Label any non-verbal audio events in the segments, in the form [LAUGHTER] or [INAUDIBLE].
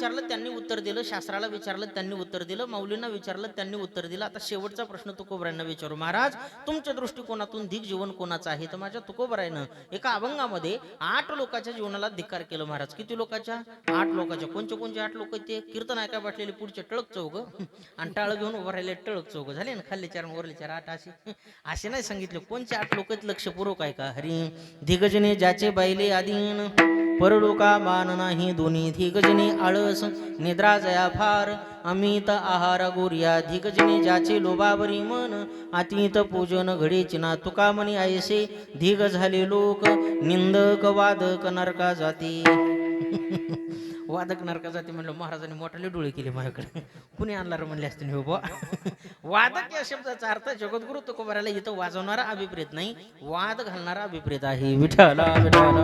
विचारलं त्यांनी उत्तर दिलं शास्त्राला विचारलं त्यांनी उत्तर दिलं माऊलींना विचारलं त्यांनी उत्तर दिलं. आता शेवटचा प्रश्न तुकोबरायांना विचारू. महाराज तुमच्या दृष्टिकोनातून धिक जीवन कोणाचं आहे? तर माझ्या तुकोबरायनं एका अभंगामध्ये आठ लोकांच्या जीवनाला धिक्कार केलं महाराज. किती लोकांच्या? आठ लोकांच्या. कोणचे कोणचे आठ लोक ते? कीर्तन ऐका वाटलेले पुढचे टळक चौघ. आणि टाळ घेऊन उभं राहिले टळक चौघ. झाले ना खाल्ले चार वरले चार आठ असे? असे नाही सांगितले. कोणचे आठ लोक आहेत? लक्षपूर्वक आहे का हरी धिगजने ज्याचे बाईले आधीन परलोका मान नाही दोन्ही धिगजनी आळस निद्रा जया फार अमित आहार गोर्या धिगजनी ज्याचे लोबावरी मन अतीत पूजन घडीची ना तुका म्हणी ऐसे धिग झाले लोक निंदक वादक नरका जाती. [LAUGHS] वादक नरका जाती म्हणलं महाराजांनी मोठाले डोळे केले माझ्याकडे. कुणी आणला म्हणले असते हो बा वादक या शब्दाचा अर्थ जगद्गुरु तुकोबाराला इथं वाजवणारा अभिप्रेत नाही वाद घालणारा अभिप्रेत आहे. विठाला विठाला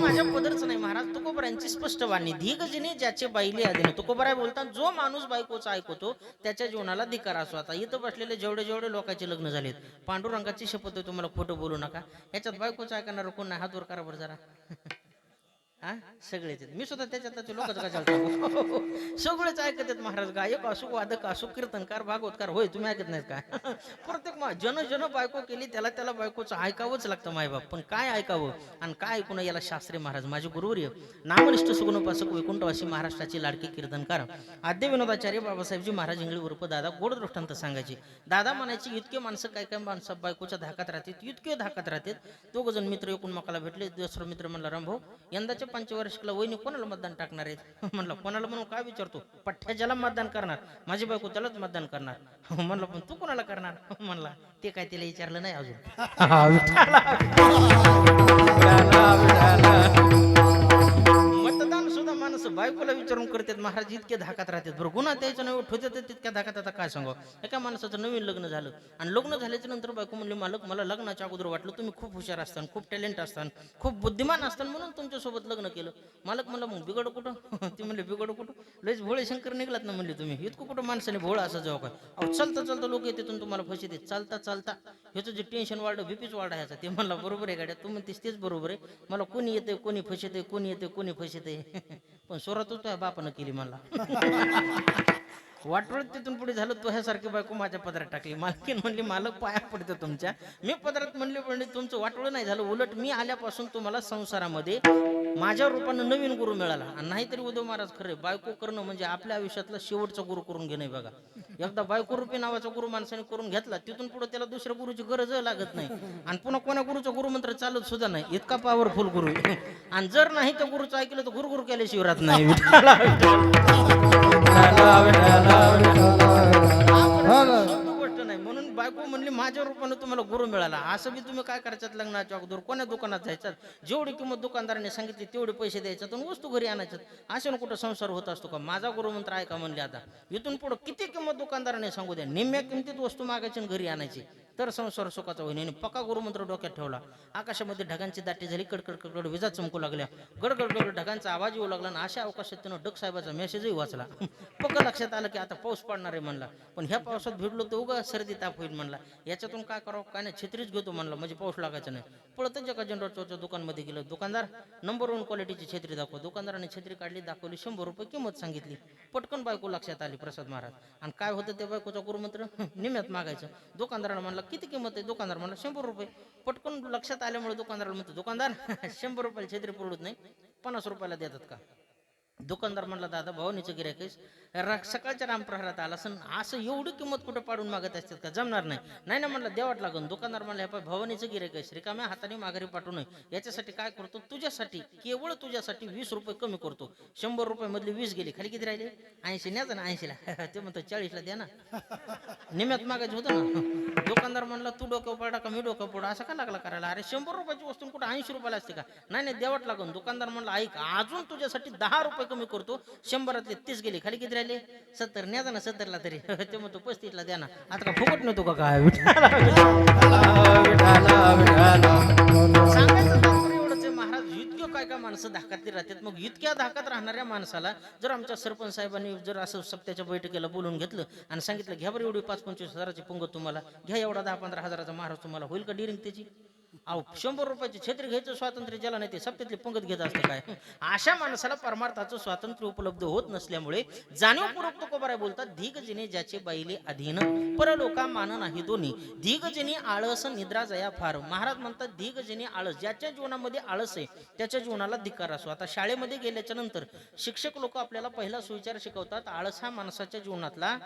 माझ्या पदरच नाही. महाराज तुकोबरांची स्पष्ट वाणी धिगजने ज्याचे बाईले आदिने तुकोबराय बोलतात जो माणूस बायकोचा ऐकतो त्याच्या जीवनाला धिकार असो आता. इथं बसलेले जेवढे जेवढे लोकांचे लग्न झालेत पांडुरंगाची शपथ आहे तुम्हाला खोटं बोलू नका. याच्यात बायकोचं ऐकणार कोण नाही? हात वर करा बरं जरा. [LAUGHS] हा? सगळेच आहेत. मी सुद्धा त्याच्यात लोकच का चालतो सगळेच ऐकत आहेत महाराज गायक असो वादक असो कीर्तनकार भागवतकार होय तुम्ही ऐकत नाहीत का? प्रत्येक मा- जन जन बायको केली त्याला त्याला बायकोचं ऐकावंच लागतं मायबाप. पण काय ऐकावं आणि काय ऐकून याला शास्त्री महाराज? माझे गुरुवर्य नामनिष्ठ सुगुणोपासक वैकुंठवासी महाराष्ट्राची लाडके कीर्तनकार आद्य विनोदाचार्य बाबासाहेबजी महाराज इंगळी उर्फ दादा गोड दृष्टांत सांगायचे. दादा म्हणायचे इतके माणसं काय काय माणसं बायकोच्या धाकात राहतात इतके धाकात राहतात. दोघ जण मित्र एकूण मकाला भेटले दुसरा मित्र म्हणला रामभाऊ यंदाच्या पंचवार्षिकला वहिनी कोणाला मतदान टाकणार आहेत? [LAUGHS] म्हणलं कोणाला म्हणून काय विचारतो? पठ्ठ्या ज्याला मतदान करणार माझी बायको त्यालाच मतदान करणार. [LAUGHS] म्हणलं पण तू कोणाला करणार? [LAUGHS] म्हणला ते काय तिला विचारलं नाही अजून. सुद्धा माणसं बायकोला विचारून करतात महाराज इतके धाकात राहतात. बरं गुन्हा त्याच्या नवीन ठेवतात तितक्या धाकात आता काय सांगावं? एका माणसाचं नवीन लग्न झालं. आणि लग्न झाल्याच्यानंतर बायको म्हणली मालक मला लग्नाच्या अगोदर वाटलं तुम्ही खूप हुशार असतान खूप टॅलेंट असतान खूप बुद्धिमान असतान म्हणून तुमच्यासोबत लग्न केलं. मालक म्हणलं मग बिघड कुठं? [LAUGHS] ती म्हणले बिघड कुठं? लयच भोळे शंकर निघलात ना म्हणले तुम्ही. इतकं कुठं माणसाने भोळा असं जाऊ काय अहो चालता चालता लोक येते तुम्हाला फशी देत चालता चालता. ह्याचं जे टेन्शन वाढलं बीपीच वाढ ह्याचा ते म्हणला बरोबर आहे गाड्या तू म्हणतेस तेच बरोबर आहे. मला कोणी येते कोणी फशीते कोणी येते कोणी फसेते पण स्वरातच तुझ्या बापानं केली मला वाटवळत तिथून पुढे झालं तो ह्यासारखी बायको माझ्या पदरात टाकली. मालकीन म्हणली मालक पाया पडतो तुमच्या. मी पदरात म्हणले पण तुमचं वाटवळ नाही झालं. उलट मी आल्यापासून तुम्हाला संसारामध्ये माझ्या रूपानं नवीन गुरु मिळाला. आणि नाहीतरी उद्धव महाराज खरे बायको करणं म्हणजे आपल्या आयुष्यातला शेवटचा गुरु करून घेणे बघा. एकदा बायको रूपी नावाचा गुरु माणसाने करून घेतला तिथून पुढे त्याला दुसऱ्या गुरुची गरज लागत नाही. आणि पुन्हा कोणा गुरुचा गुरुमंत्र चालत सुद्धा नाही. इतका पॉवरफुल गुरु आणि जर नाही त्या गुरुचं ऐकलं तर गुरु गुरु केल्याशिवाय राहत नाही. गोष्ट नाही. म्हणून बायको म्हणली माझ्या रूपाने तुम्हाला गुरु मिळाला. असं बी तुम्ही काय करायच्यात लग्नाच्या अगोदर? कोण्या दुकानात जायच्यात? जेवढी किंमत दुकानदाराने सांगितली तेवढे पैसे द्यायच्यात आणि वस्तू घरी आणायच्यात. असे ना कुठं संसार होत असतो का? माझा गुरुमंत्र आहे का म्हणले आता. इथून पुढे किती किंमत दुकानदाराने सांगू द्या? निम्म्या किमतीत वस्तू मागायची आणि घरी आणायची. तर संसार सुखाचा होईन. पक्का गुरुमंत्र डोक्यात ठेवला. आकाशामध्ये ढगांची दाटी झाली कडकड कडकड विजा चमकू लागल्या. गडगड ढगांचा आवाज येऊ लागला आणि अशा अवकाशात त्यानं डग साहेबाचा मेसेजही वाचला. [LAUGHS] पक्का लक्षात आलं की आता पाऊस पडणार आहे म्हणला. पण ह्या पावसात भिडलो तर उगा सर्दी ताप होईल म्हणला. याच्यातून काय करावं काय नाही छत्रीच घेतो म्हणला. म्हणजे पाऊस लागायचा नाही. पळत जगा जनरल चौच्या दुकानमध्ये गेलं. दुकानदार नंबर वन क्वालिटीची छत्री दाखव. दुकानदाराने छत्री काढली दाखवली शंभर रुपये किंमत सांगितली. पटकन बायको लक्षात आली प्रसाद महाराज. आणि काय होतं त्या बायकोचा गुरुमंत्र? [LAUGHS] निम्यात मागायचं. दुकानदारानं म्हणलं किती किंमत आहे दुकानदार म्हणला शंभर रुपये. पटकन लक्षात आल्यामुळे दुकानदार म्हणतो दुकानदार [LAUGHS] शंभर रुपयाला छत्री परवडत नाही पन्नास रुपयाला देतात का? दुकानदार म्हणला दादा भावनीचं गिरायकस रा सकाळच्या रामप्रहारात आला असं असं एवढी किंमत कुठं पाडून मागत असतात का? जमणार नाही. नाही ना म्हणलं देवाट लागून. दुकानदार म्हणला हे पाय भवानीचं गिरायकस रिकाम्या हाताने माघारी पाठवू नये याच्यासाठी काय करतो? तुझ्यासाठी केवळ तुझ्यासाठी वीस रुपये कमी करतो. शंभर रुपये मधली वीस गेली. खाली किती राहिले? ऐंशी. न्याचा ना ऐंशीला. [LAUGHS] ते म्हणतो चाळीसला द्या ना. निम्यात मागायचं होतं ना? दुकानदार म्हणला तू डोकं पडा का मी डोकं पडा असं का लागला करायला? अरे शंभर रुपयाची वस्तू कुठं ऐंशी रुपयाला असते का? नाही नाही देवाट लागून. दुकानदार म्हणला ऐक अजून तुझ्यासाठी दहा रुपये कमी करतो. शंभरातले तीस गेले खाली किती राहिले? सत्तर. न्या ना सत्तरला तरी. [LAUGHS] ते म्हणतो पस्तीसला द्या ना. आता का फुकट नव्हतो का काय? महाराज. इतकं काय काय माणसं धाकातली राहतात. मग इतक्या धाकात राहणाऱ्या माणसाला जर आमच्या सरपंच साहेबांनी जर असं सप्त्याच्या बैठकीला बोलून घेतलं आणि सांगितलं घ्या बरं एवढी पाच पंचवीस हजाराची पंगत तुम्हाला. घ्या एवढा दहा पंधरा हजाराचा महाराज तुम्हाला होईल का? डिरिंग त्याची. अहो शंभर रुपयाचे छत्री घ्यायचं स्वातंत्र्य ज्याला नाही ते सप्त्यातली पंगत घेत असतं काय? अशा माणसाला परमार्थाचं स्वातंत्र्य उपलब्ध होत नसल्यामुळे जाणीवपूर्वक तुकोबाराय बोलतात धीगजने ज्याचे बाईले अधीन परलोका मान नाही दोन्ही. धीगजनी आळस निद्रा जया फार. महाराज म्हणतात धीगजनी आळस ज्याच्या जीवनामध्ये आळस आहे त्याच्या जीवनाला धिक्कार असो. आता शाळेमध्ये गेल्याच्यानंतर शिक्षक लोक आपल्याला पहिला सुविचार शिकवतात आळस हा माणसाच्या जीवनातला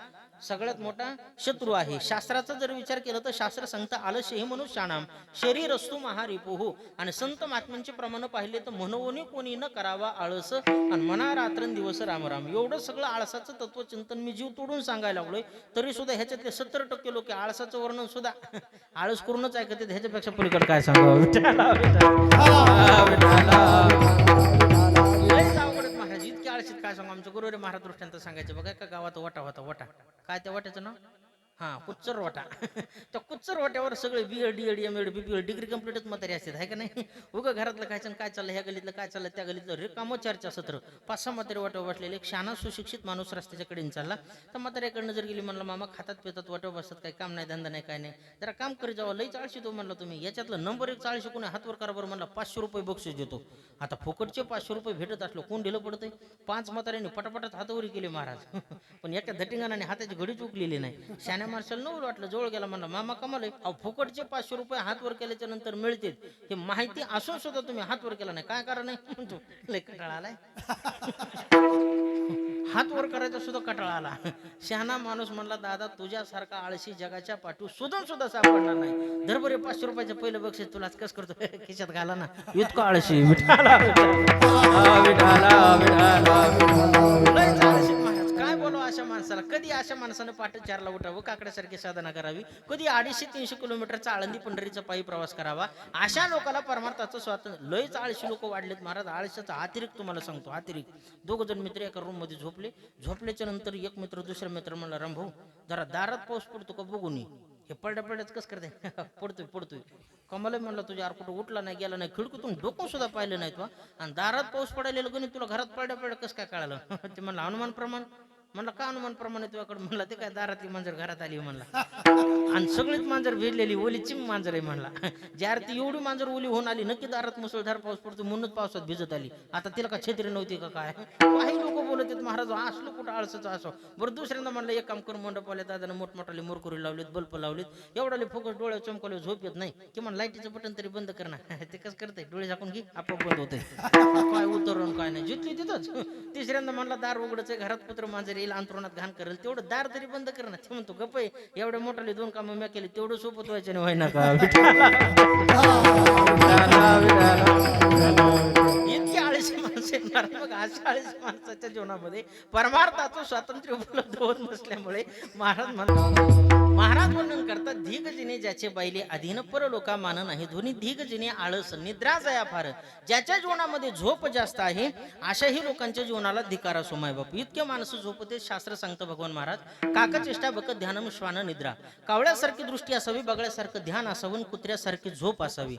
सगळ्यात मोठा शत्रू आहे. शास्त्राचा जर विचार केला तर शास्त्र सांगतं आळस हे शाणाम शरीर असतो महारिपुहू. आणि संत महात्म्यांचे प्रमाण पाहिले तर मनवणी कोणी न करावा आळस आणि मना रात्रंदिवस रामराम. एवढं सगळं आळसाचं तत्वचिंतन मी जीव तोडून सांगायला लागलोय. तरी सुद्धा ह्याच्यातले सत्तर टक्के लोक आळसाचं वर्णन सुद्धा [LAUGHS] आळस करूनच ऐकत ह्याच्यापेक्षा पलीकडे काय सांगावं? विठ्ठला, महाराज. इतके आळशीत काय सांगू? आमच्या गुरुवारी महाराज दृष्टांत सांगायचे. बघा का गावात वटा होता. वटा. काय त्या वाट्याचं नाव? हा कुच्चर वाटा [LAUGHS] त्या कुच्चर वाट्यावर सगळे B Ed D Ed M Ed B B Ed degree कम्प्लीटच म्हातारी असतात आहे का नाही? [LAUGHS] उगं घरातलं काय काय चाललं ह्या गलीतलं काय चाललं त्या गलीतलं रे कामं चर्चा सत्र पाच सहा म्हातारी वाट्यावर बसलेले एक शाना सुशिक्षित माणूस रस्त्याच्या कडेने चालला. तर म्हाताऱ्याकडनं जर गेली म्हणलं मामा खातात पितात वाट्यावर बसतात काही काम नाही धंदा नाही काय नाही. जरा काम करी जावं लई चाळशी तो म्हणला तुम्ही. याच्यातलं नंबर एक चाळशी कोणी हातवर करा बरं म्हणला पाचशे रुपये बक्षीस देतो. आता फुकटचे पाचशे रुपये भेटत असलो कोण दिलं पडतंय? पाच म्हाताऱ्यांनी पटापटात हातावरी केली महाराज. [LAUGHS] पण एका धटिंगाने हाताची घडी चुकलेली नाही. शाण्या माणसाला नवल वाटलं. जवळ गेला म्हणला मामा कमाल अहो फुकटचे पाचशे रुपये हातवर केल्याच्यानंतर मिळतील. हे माहिती असून सुद्धा तुम्ही हातवर केला नाही. काय कारण आहे? म्हणतो, लय कंटाळा आलाय. [LAUGHS] हात वर करायचा सुद्धा कटाळा आला. शहाणा माणूस म्हणला दादा तुझ्यासारखा आळशी जगाच्या पाठू शोधून सुद्धा सापडणार नाही. धरभरे पाचशे रुपयाचे पहिलं बक्षीस तुलाच कस करतो? [LAUGHS] खिशात घाला ना. इतका आळशी विठाला विठाला, विठाला, माणसाला कधी अशा माणसानं पाठ चारला उठावं? काकड्यासारखी साधना करावी. कधी अडीचशे तीनशे किलोमीटरचा आळंदी पंढरीचा पायी प्रवास करावा? अशा लोकांना परमार्थाचं स्वातंत्र्य लयच आळशी लोक वाढलेत महाराज. आळशाचा अतिरिक्त तुम्हाला सांगतो अतिरिक्त. दोघ जण मित्र एका रूममध्ये झोपले. झोपल्याच्या नंतर एक मित्र दुसरा मित्र म्हणला रामभाऊ जरा दारात पाऊस पडतो का बघून ये." हे पडल्या पडल्याच कस करते? [LAUGHS] पडतोय पडतोय. कमल म्हणलं तुझ्या आर कुठं उठला नाही गेला नाही खिडकूतून डोकं सुद्धा पाहिलं नाही तुला आणि दारात पाऊस पडायला गणित तुला घरात पडल्या पडल्या कसं काय कळालं? [LAUGHS] ते म्हणलं हनुमान प्रमाण. म्हणलं का हनुमान प्रमाणे तुझ्याकडे म्हणला ते काय दारातली मांजर घरात आली? म्हणला. [LAUGHS] आणि सगळीच मांजर भिजलेली ओली चिम मांजर आहे म्हणला. ज्यार ती एवढी मांजर ओली होऊन आली नक्की दारात मुसळधार पाऊस पडतो म्हणूनच पावसात भिजत आली. आता तिला का छत्री नव्हती का काय? काही लोक बोलत आहेत महाराज असलं कुठं आळसाचं असो? बरं दुसऱ्यांदा म्हणलं एक काम करून मंडप आले दादानं मोठमोठाले मोरकुरी लावलेत बल्ब लावलेत. एवढाले फोकस डोळ्या चमकवले झोप येत नाही. की म्हणलं लाईटीचं बटन तरी बंद कर ना. [LAUGHS] ते कसं करते डोळे झाकून घे आपोआप बंद होते काय उतरून काय नाही. जिथली तिथंच. तिसऱ्यांदा म्हणला दार उघडच घरात पुत्र मांजर येईल अंतरुणात घाण करेल तेवढं दार तरी बंद कर ना. ते म्हणतो गप एवढ्या मोठाले दोन कामं मी केली तेवढं सोबत व्हायचं नाही व्हायना का? कारण मग अशा आळशी माणसाच्या जीवनामध्ये परमार्थाचं स्वातंत्र्य उपलब्ध होत नसल्यामुळे महाराज म्हणतात महाराज वर्णन करतात धीगजिने ज्याचे बैले अधीन परलोका मान नाही ध्वनी धीगजिने आळस निद्रा जया फार. ज्याच्या जीवनामध्ये झोप जास्त आहे अशाही लोकांच्या जीवनाला धिकार असो माय बाप. इतके माणसं झोपते शास्त्र सांगतं भगवान महाराज. काकचेष्टा बकत ध्यानम श्वान निद्रा. कावळ्यासारखी दृष्टी असावी बगळ्यासारखं ध्यान असावं कुत्र्यासारखी झोप असावी.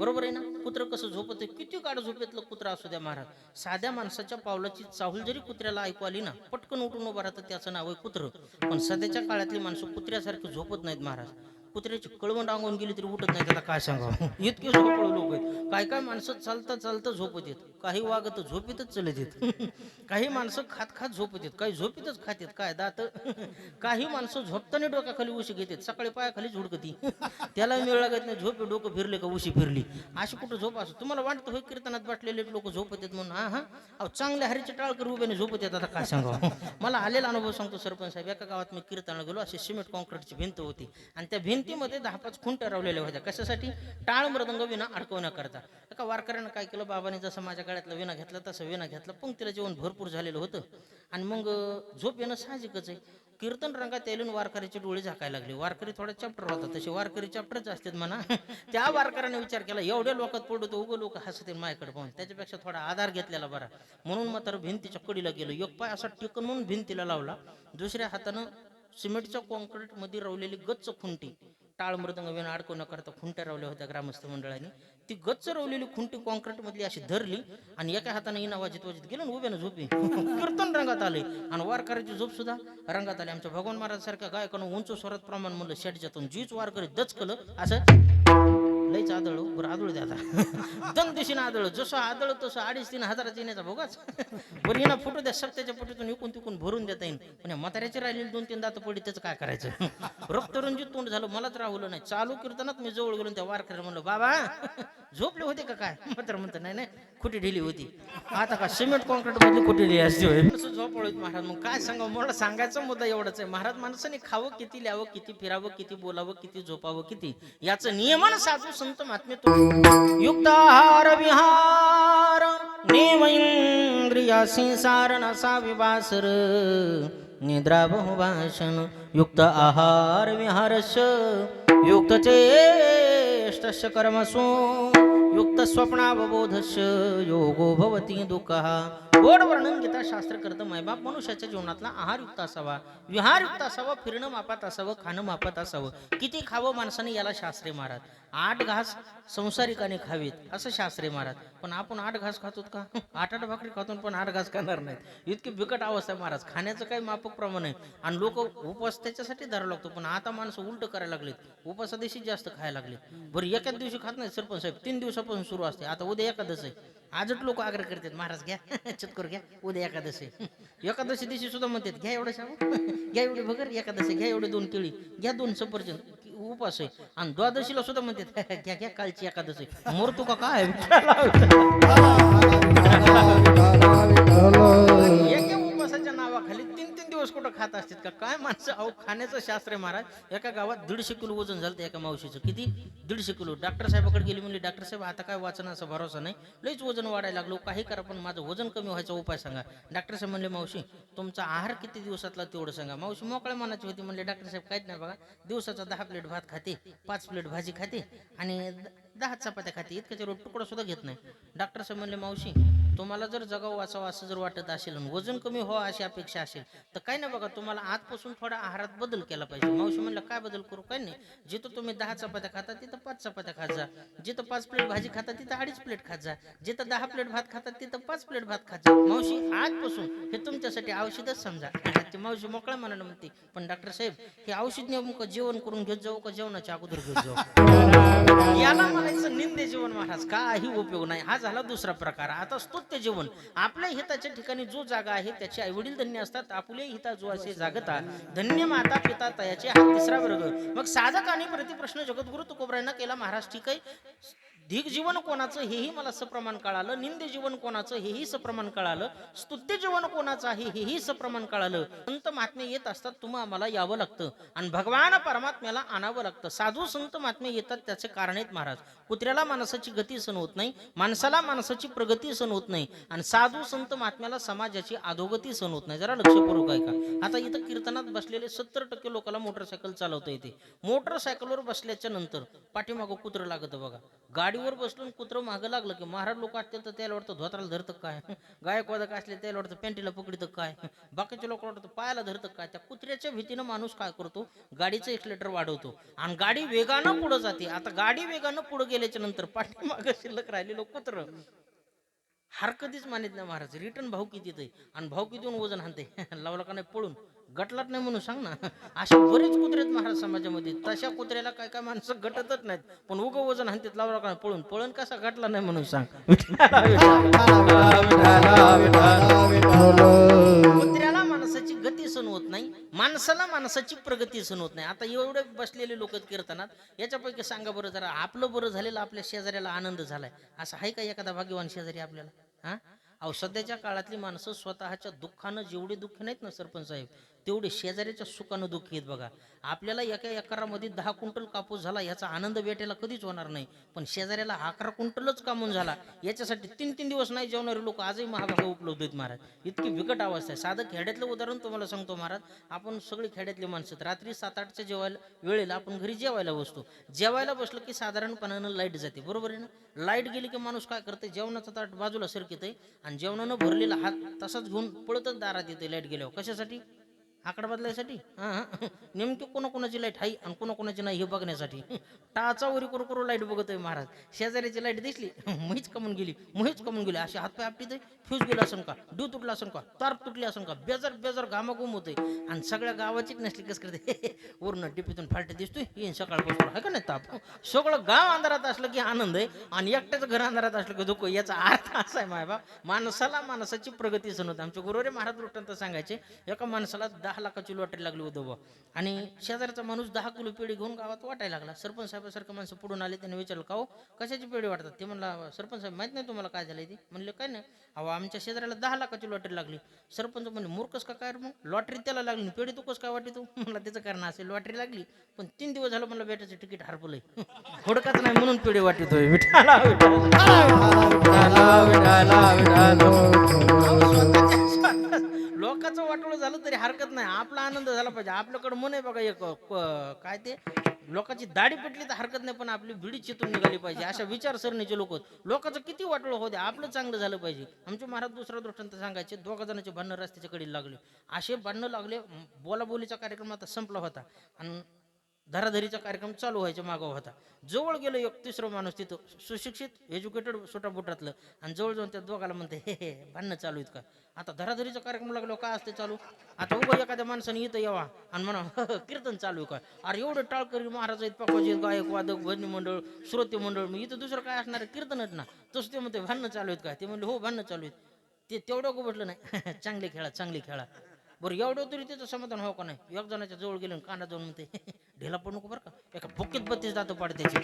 बरोबर आहे ना? कुत्र कसं झोपत किती काळ झोपेतलं कुत्र असू द्या महाराज? साध्या माणसाच्या पावलाची चाहूल जरी कुत्र्याला ऐकू आली ना पटकन उठून उभा राहतं त्याचं नाव आहे कुत्र. पण सध्याच्या काळातली माणसं कुत्र्यासारखी झोपत नाहीत महाराज. कुत्र्याची कळवण रांगून गेली तरी उठत नाही त्याला काय सांगावं? इतके झोपळ लोक आहेत. काय काय माणसं चालता चालता झोपत येत काही वागत झोपीतच चलत येत. काही माणसं खात खात झोपत येत. काही झोपीतच खातेत काय दात? काही माणसं झोपताना डोक्याखाली उशी घेतात सकाळी पायाखाली झुडकती. त्याला मिळ लागत नाही. झोपे डोकं फिरले का उशी फिरली? अशी कुठं झोप असं. तुम्हाला वाटतं होय कीर्तनात बसलेले लोक झोपत येत म्हणून? हा हा अहो चांगल्या हरीचे टाळकर उभ्याने झोपत येतात आता काय सांगावं? मला आलेला अनुभव सांगतो सरपंच साहेब. एका गावात मी कीर्तनाला गेलो. अशी सिमेंट कॉन्क्रीटची भिंत होती. आणि त्या भिंतीमध्ये दहा पाच खुंट्या रावलेल्या होत्या. कशासाठी? टाळ मृदंग विना अडकवण्याकरता. एका वारकऱ्यानं काय केलं? बाबाने जसं माझ्या गळ्यातला विना घेतला तसं विना घेतला पंक्तीला जेवण भरपूर झालेलं होतं. आणि मग झोप येणं साहजिकच आहे. कीर्तन रंगात येऊन वारकरीचे वारकऱ्याचे डोळे झाकायला लागले. वारकरी थोडा चॅप्टर होता तसे वारकरी चॅप्टरच असतात म्हणा. [LAUGHS] त्या वारकऱ्याने विचार केला एवढ्या लोकात पडलो तर उगं लोक हसतील माझ्याकडे पाहून. त्याच्यापेक्षा थोडा आधार घेतलेला बरा. म्हणून मात्र भिंतीच्या कडीला गेलो. एक पाय असा टिकन म्हणून भिंतीला लावला. दुसऱ्या हातानं सिमेंटच्या कॉन्क्रीटमध्ये रवलेली गच्च खुंटी. टाळ मृदंग न अडकवण्याकरता खुंट्या रवल्या होत्या ग्रामस्थ मंडळाने. ती गच्च रवलेली खुंटी कॉन्क्रीट मधली अशी धरली आणि एका हाताने इना वाजित वाजित गेलो आणि उभ्यानं झोपी कीर्तन रंगात आले. आणि वारकऱ्याची झोप सुद्धा रंगात आली. आमच्या भगवान महाराज सारख्या गायकानं उंच स्वरात प्रमाण म्हणलं शेटच्यातून जीच वारकरी दचकलं असं लगेच आदळो बरं आदळू द्या दोन [LAUGHS] दिवशीनं आदळ जसं आदळ तसं अडीच तीन हजाराचा येण्याचा भोगाच बरं हिना फुटू द्या सत्याच्या पोटीतून इकून तिकून भरून देता येईल पण म्हाताऱ्याची राहिलेली दोन तीन दात पडली त्याचं काय करायचं? [LAUGHS] रक्तरंजित तोंड झालं मलाच राहुलं नाही. चालू कीर्तनात मी जवळ गेलो त्या वारकऱ्याला म्हणलं बाबा झोपले होते का काय? मात्र म्हणतं नाही नाही खुटी ढिली होती. आता का सिमेंट कॉन्क्रीट मधली खोटी ढिली असते होय. झोपळत महाराज. मग काय सांगा मला सांगायचा मुद्दा एवढाच आहे. महाराज माणसाने खावं किती लिहावं किती फिरावं किती बोलावं किती झोपावं किती? याचं नियमन साधू संत महात्मे युक्त युक्ताहार विहार नेम इंद्रिया संसार नसा विभासर निद्रा बहुभाषण युक्त आहार विहारश युक्त શ્રેષ્ઠ કર્મ स्वप्नावबोधश योगो भवती दुःखः. गोड वर्णन गीता शास्त्र करतं मायबाप मनुष्याच्या जीवनातला आहारयुक्त असावा. विहारयुक्त असावा फिरणं मापात असावं खाणं मापात असावं. किती खावं माणसाने याला शास्त्रे मारत. आठ घास संसारिकाने खावीत असं शास्त्रे मारत. पण आपण आठ घास खातोत का? [LAUGHS] आठ आठ भाकरी खातो पण आठ घास खाणार नाहीत. इतकी बिकट अवस्था आहे महाराज. खाण्याचं काही मापक प्रमाण आहे. आणि लोक उपवास त्याच्यासाठी धरावं लागतो. पण आता माणसं उलट करायला लागलेत. उपवासादेशी जास्त खायला लागले बरं एकाच दिवशी खात नाही सरपंच साहेब. तीन दिवसापासून सुरू असते. आता उद्या एकादश आहे. आजच लोक आग्रह करतात महाराज घ्या. [LAUGHS] चतकोर घ्या. उद्या एकादशी. [LAUGHS] एकादशी दिवशी सुद्धा म्हणतात घ्या एवढं शाबू [LAUGHS] घ्या एवढे भगर. एकादशी घ्या एवढे दोन केळी. घ्या दोन सफरचंद. उपास आहे. आणि द्वादशीला सुद्धा म्हणतात घ्या घ्या कालची एकादशी मोर तू का काय? दिवस कुठं खात असतात का? काय माणसं? अहो खाण्याचं शास्त्र आहे महाराज. एका गावात दीडशे किलो वजन झालं एका मावशीचं. किती? दीडशे किलो. डॉक्टर साहेबाकडे गेली म्हणली डॉक्टर साहेब आता काय वाचनाचा भरोसा नाही. लईच वजन वाढायला लागलो. काही करा पण माझं वजन कमी व्हायचा उपाय सांगा. डॉक्टर साहेब म्हणले मावशी तुमचा आहार किती दिवसातला तेवढं सांगा. मावशी मोकळ्या मनाची होती. म्हणले डॉक्टर साहेब काहीच नाही बघा. दिवसाचा दहा प्लेट भात खाते पाच प्लेट भाजी खाते आणि दहा चपात्या खाते इतक्याच्या रोज तुकडा सुद्धा घेत नाही. डॉक्टर साहेब म्हणले मावशी तुम्हाला जर जगाव वाचावं असं जर वाटत असेल वजन कमी व्हावं अशी अपेक्षा असेल तर काय नाही बघा तुम्हाला आजपासून थोडा आहारात बदल केला पाहिजे. मावशी म्हणलं काय बदल करू? काय नाही. जिथं तुम्ही दहा चपात्या खाता तिथं पाच चपात्या खात जा. जिथं पाच प्लेट भाजी खाता तिथं अडीच प्लेट खात जा. जिथं दहा प्लेट भात खातात तिथं पाच प्लेट भात खात जा. मावशी आजपासून हे तुमच्यासाठी औषधच समजा. ती मावशी मोकळ्या मनानं म्हणते पण डॉक्टर साहेब हे औषध नेमकं जेवण करून घेत जाऊ का जेवणाच्या अगोदर घेत जाऊ? याला करायचं निंदे जीवन महाराज काही उपयोग नाही. हा झाला दुसरा प्रकार. आता स्तुत्य जीवन. आपल्या हिताच्या ठिकाणी जो जागा आहे त्याचे आईवडील धन्य असतात. आपले हिता जो असे जागता धन्य माता पिता तयाचे हा तिसरा वर्ग. मग साधक आणि प्रतिप्रश्न जगद्गुरु तुकोबऱ्यांना केला महाराज ठीक आहे. धिक जीवन कोणाचं हेही मला सप्रमाण कळालं निंद जीवन कोणाचं हेही सप्रमाण कळालं स्तुत्य जीवन कोणाचं आहे हेही सप्रमाण कळालं. संत महात्मे येत असतात तुम्हा आम्हाला यावं लागतं. आणि भगवान परमात्म्याला आणावं लागतं. साधू संत महात्मे येतात त्याचे कारण आहेत महाराज. कुत्र्याला माणसाची गती सण होत नाही माणसाला माणसाची प्रगती सण होत नाही आणि साधू संत महात्म्याला समाजाची अधोगती सण होत नाही. जरा लक्षपूर्वक आहे का आता इथं कीर्तनात बसलेले सत्तर टक्के लोकांना मोटरसायकल चालवता येते. मोटरसायकलवर बसल्याच्या नंतर पाठीमागं कुत्रं लागतं बघा. गाडी गादीवर बसलून कुत्रं मागं लागलं की महाराज लोक असतील तर त्याला वाटतं धोत्राला धरतं काय? गायक वादक असले त्याला वाटतं पॅन्टीला पकडतं काय? बाकीचे लोक वाटतं पायाला धरतं काय त्या कुत्र्याच्या भीतीनं माणूस काय करतो? गाडीचं एक्सलेटर वाढवतो. आणि गाडी वेगानं पुढं जाते. आता गाडी वेगानं पुढे गेल्याच्यानंतर पाठीमागं शिल्लक राहिलेलं कुत्रं. हरकतीच मानित नाही महाराज. रिटर्न भाऊ किती आहे आणि भाऊ किती वजन आणते [LAUGHS] लावला का नाही पळून. गटलात नाही म्हणून सांग ना. [LAUGHS] असे बरेच कुत्रे आहेत महाराज समाजामध्ये. तशा कुत्र्याला काय काय माणसं गटतच नाहीत. पण उग वजन हाणतात लावला का नाही पळून. पळून कसा गटला नाही म्हणून सांग. [LAUGHS] कुत्र्या माणसाची गती सण होत नाही माणसाला माणसाची प्रगती सण होत नाही. आता एवढे बसलेले लोक कीर्तनात याच्यापैकी सांगा बरं जरा आपलं बरं झालेलं आपल्या शेजाऱ्याला आनंद झालाय. असं आहे का एखादा भाग्यवान शेजारी आपल्याला? हा? अहो सध्याच्या काळातली माणसं स्वतःच्या दुःखानं जेवढे दुःख नाहीत ना सरपंच साहेब तेवढे शेजाऱ्याच्या सुखानं दुःखी आहेत बघा. आपल्याला एका एकरामध्ये दहा क्विंटल कापूस झाला याचा आनंद भेटायला कधीच होणार नाही. पण शेजाऱ्याला अकरा क्विंटलच कामून झाला याच्यासाठी तीन तीन दिवस नाही जेवणारे लोक आजही महाभाग उपलब्ध आहेत महाराज. इतकी बिकट अवस्था आहे. साधं खेड्यातलं उदाहरण तुम्हाला सांगतो महाराज. आपण सगळी खेड्यातली माणसं रात्री सात आठच्या जेवायला वेळेला आपण घरी जेवायला बसतो. जेवायला बसलं की साधारणपणानं लाइट जाते. बरोबर आहे ना? लाइट गेली की माणूस काय करते जेवणाचा ताट बाजूला सरकीत आहे आणि जेवणानं भरलेला हात तसाच घेऊन पळतच दारात येते लाइट गेल्यावर. कशासाठी? आकडा बदलायसाठी? हां नेमकी कोणाकोणाची लाइट आहे आणि कोणाकोणाची नाही हे बघण्यासाठी? टाचा वरी करू करू लाइट बघतोय महाराज. शेजाऱ्याची लाइट दिसली मुहीच कमून गेली मुहीच कमून गेली. अशी हातपाय आपटी फ्यूज गेला असं का? डू तुटला असं का? तार तुटली असं का? बेजार बेजार घामाघूम होते आणि सगळ्या गावाचीच नसली कस करते? वरून डिपीतून फालटे दिसतोय. येईन सकाळ बसतो आहे का नाही ताप? सगळं गाव अंधारात असलं की आनंद आहे आणि एकट्याचं घर अंधारात असलं की धोको याचा अर्थ असा आहे मायबा माणसाला माणसाची प्रगती सण होते. आमचे गुरुवारी महाराज वृत्तांत सांगायचे एका माणसाला दहा लाखाची लॉटरी लागली होतं बुवा. आणि शेजारचा माणूस दहा किलो पेढी घेऊन गावात वाटायला लागला. सरपंच साहेबासारखं माणसं पुढून आले त्याने विचारलं का हो कशाची पेढी वाटतात? ते म्हणला सरपंच साहेब माहीत नाही तुम्हाला काय झालं ते. म्हणले काय नाही. अहो आमच्या शेजाऱ्याला दहा लाखाची लॉटरी लागली. सरपंच म्हणले मूर्खस का काय मग? लॉटरी त्याला लागली पेढी तू कसं काय वाटते तू? [LAUGHS] म्हणला त्याचं कारण असेल लॉटरी लागली. पण तीन दिवस झालं मला बेटाचं तिकीट हरपलंय. [LAUGHS] हुडकाच नाही म्हणून पेढी वाटतोय विठाला. लोकांचं वाटोळ झालं तरी हरकत नाही. आपला आनंद झाला पाहिजे. आपल्याकडं मन आहे बघा एक काय ते? लोकांची दाढी पेटली तर हरकत नाही पण आपली भिडी चितून निघाली पाहिजे. अशा विचारसरणीचे लोक लोकांचं किती वाटोळ होते आपलं चांगलं झालं पाहिजे. आमचे महाराज दुसरा दृष्टांत सांगायचे दोघा जणांचे भांडणं रस्त्याच्या कडे लागले. असे भांडणं लागले बोलाबोलीचा कार्यक्रम आता संपला होता. आणि धराधरीचा कार्यक्रम चालू व्हायचा मागं होता. जवळ गेलो एक तिसरं माणूस तिथं सुशिक्षित एज्युकेटेड सुटा बुटातलं आणि जवळ जाऊन त्या दोघाला म्हणते हे हे भांडणं चालू आहेत का? आता धराधरीचा कार्यक्रम लागलो का असते चालू? आता उभं एखाद्या माणसाने इथं यावा आणि म्हणा कीर्तन चालू आहे का? अरे एवढं टाळकरी महाराज आहेत पाकवाजी आहेत, गायक वादक भजनी मंडळ श्रोते मंडळ. मग इथं दुसरं काय असणार आहे? कीर्तनच ना. तसं ते म्हणते भांडणं चालू आहेत का? ते म्हणले हो भांडणं चालू आहेत. ते तेवढं म्हटलं नाही चांगले खेळा चांगले खेळा. बरं एवढं तरी त्याचं समाधान हो का नाही? एक जणाच्या जवळ गेलं आणि जाऊन म्हणते ढेला पडू नको बरं का. एका बुक्कीत बत्तीस दातं पाड त्याची.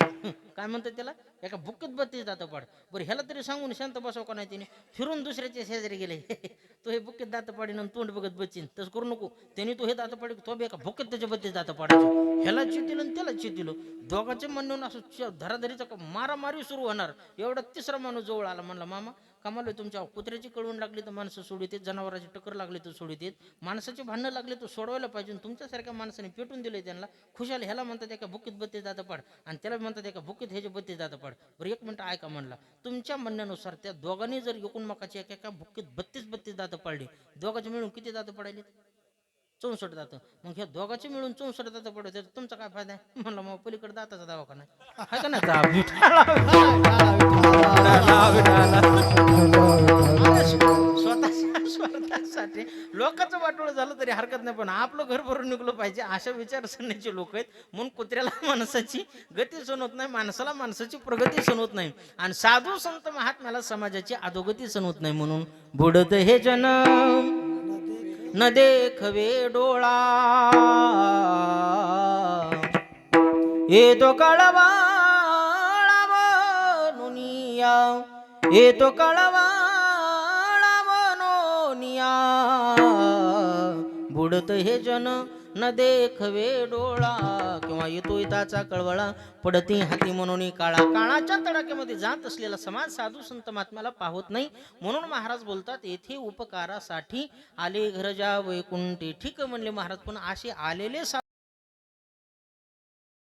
काय म्हणतात त्याला? एका बुक्कीत बत्तीस दातं पाड. बरं ह्याला तरी सांगून शांत बसव का नाही तिने? फिरून दुसऱ्याचे शेजारी गेले. [LAUGHS] तो हे बुक्कीत दातं पाडीन आणि तोंड बघत बच्चीन तसं करू नको. त्याने तो हे दातं पाडी तो बी एका बुक्कीत त्याच्या बत्तीस दातं पाडायचं. ह्याला चितीलं आणि त्याला चितीलं दोघांचे म्हणून असं धराधरीचा मारामारी सुरू होणार. एवढा तिसरा माणूस जवळ आला म्हणला मामा कमाल तुमच्या कुत्र्याची कळवून लागली तर माणसं सोडित देत जनावराची टक्कर लागली तर सोडित देत. माणसाचे भांडणं लागले तर सोडवायला पाहिजे तुमच्यासारख्या माणसाने पेटून दिले त्यांना. खुशाल ह्याला म्हणतात एका बुकीत बत्तीस जातं पाड. आणि त्याला म्हणतात एका बुकीत ह्याचे बत्तीस जातं पाड. बरं एक मिनिट ऐका म्हणला. तुमच्या म्हणण्यानुसार त्या दोघांनी जर एकूणमकाची एका एका बुकीत बत्तीस बत्तीस दातं पाडली दोघांचे मिळून किती दातं पडायले चौसष्ट दातं. मग ह्या दोघांचे मिळून चौसष्ट दातं पडत तुमचा काय फायदा आहे? [LAUGHS] म्हणलं मग पलीकडे दाताचा दवाखाना. आहे. का नाही स्वार्थासाठी. लोकांचं वाटोळ झालं तरी हरकत नाही पण आपलं घर भरून निघलं पाहिजे अशा विचारसरणीचे लोक आहेत. म्हणून कुत्र्याला [LAUGHS] माणसाची गती सण होत नाही माणसाला माणसाची प्रगती सण होत नाही. आणि साधू संत महात्म्याला समाजाची अधोगती सण होत नाही म्हणून बुडत हे जन न देखवे डोळा. येतो कळवा येतो कळवा बुडत हे जन न देखवे डोळा. किंवा येतो त्याचा कळवळा पडती हाती म्हणून काळा. काळाच्या तडाक्यामध्ये जात असलेला समाज साधू संत महात्म्याला पाहत नाही. म्हणून महाराज बोलतात येथे उपकारासाठी आले घर जा ठीक म्हणले महाराज पण असे आलेले